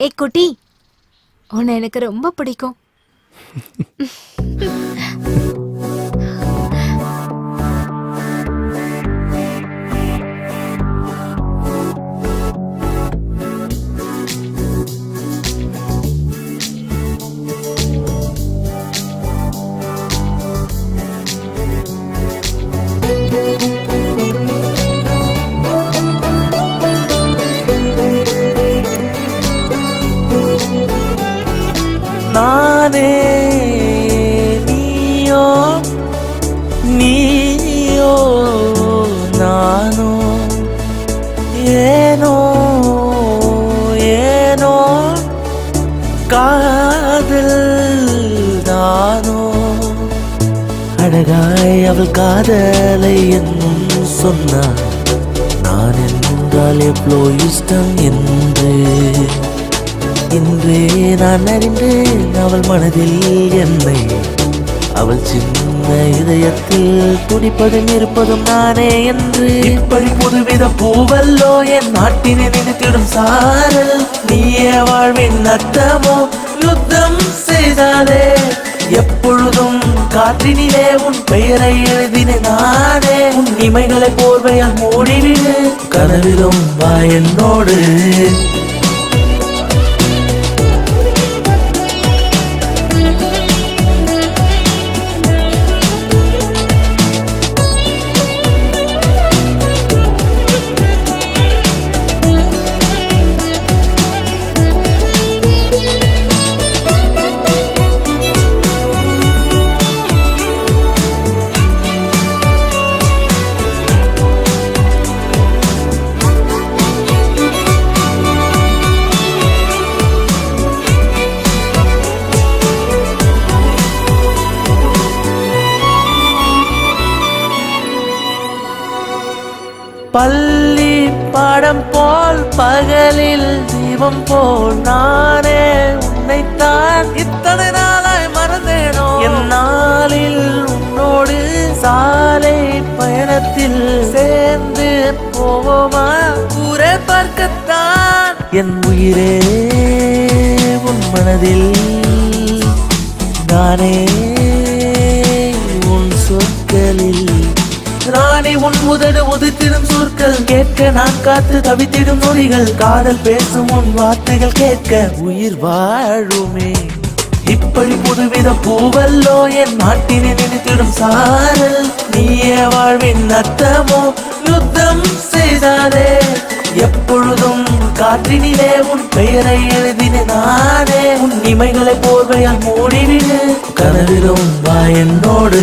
ஏ குட்டி. உன்னை எனக்கு ரொம்ப பிடிக்கும். நானே நீயோ நீயோ நானோ ஏனோ ஏனோ காதல் தானோ அழகாய் அவள் காதலை என்னும் சொன்னார் நான் என்றால் எவ்வளோ இஷ்டம் என் நான் அறிந்தேன் அவள் மனதில் என்னை அவள் சின்ன இதயத்தில் துடிப்பதும் இருப்பதும் நானே என்று. இப்படி புதுவித பூவல்லோ என் நாட்டினை நினைத்திடும் சாரல். நீயே வாழ்வின் அர்த்தமோ? யுத்தம் செய்தாலே. எப்பொழுதும் காற்றினிலே உன் பெயரை எழுதின நானே. உன் இமைகளை போர்வையால் மூடிவிடு. கனவிலும் வா என்னோடு. பள்ளி பாடம் போல் பகலில் தீபம் போல் நானே உன்னைத்தான் இத்தனை நாளாய் மறந்தேனோ? என் நாளில் உன்னோடு சாலை பயணத்தில் சேர்ந்து போவோமா? ஊரே பார்க்கத்தான். என் உயிரே உன் மனதில் நானே உன் உதடு உதித்திடும் சொற்கள் கேட்க நான் காத்து தவித்திடும் நொடிகள். காதல் பேசும் உன் வார்த்தைகள் கேட்க உயிர் வாழுமே. இப்படி புதுவித பூவல்லோ என் நாட்டினை நினைத்திடும் சாரல். நீயே வாழ்வின் அர்த்தமோ யுத்தம் செய்தாலே எப்பொழுதும் காற்றினிலே உன் பெயரை எழுதின நானே. உன் இமைகளை போர்வையால் மூடிவிடு. கனவிலும் வா என்னோடு.